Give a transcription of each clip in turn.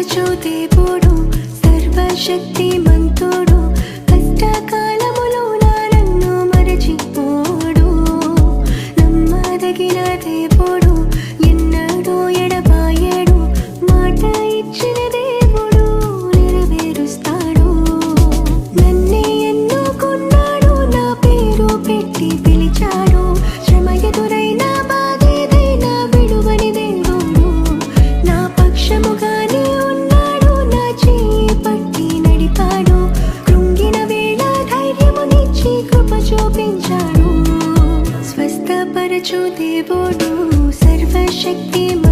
నడచు దేవుడు సర్వశక్తి మంతుడు కష్టకాల యేసు దేవుడు సర్వశక్తిమ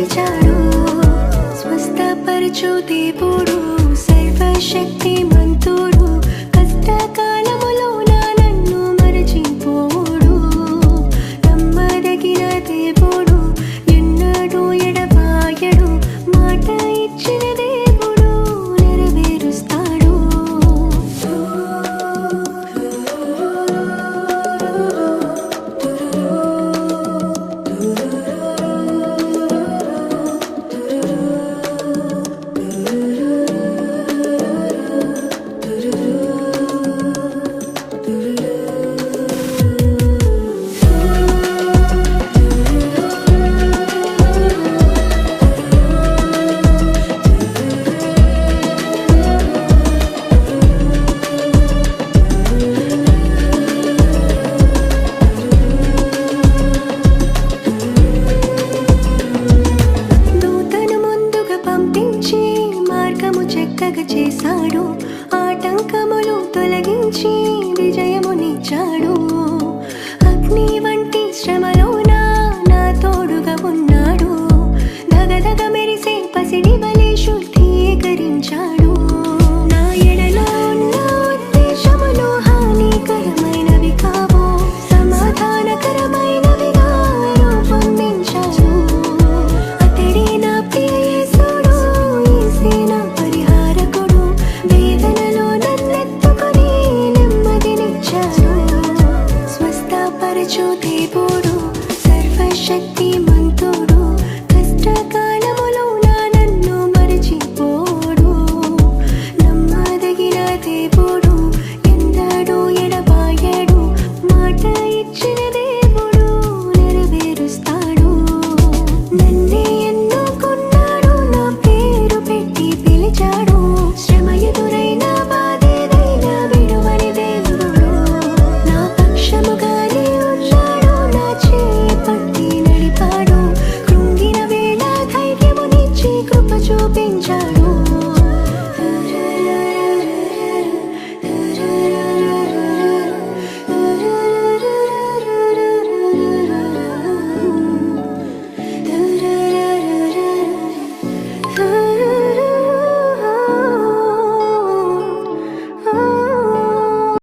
నడిచాడు స్వస్థపరచు దేవుడు సర్వశక్తిమా కలగ చేశాడు. ఆటంకములు తొలగించి విజయమునిచ్చాడు. అగ్ని వంటి శ్రమలోన నా తోడుగా ఉన్నాడు. దగదగ మెరిసే పసిడి వలే శుద్ధీకరించాడు.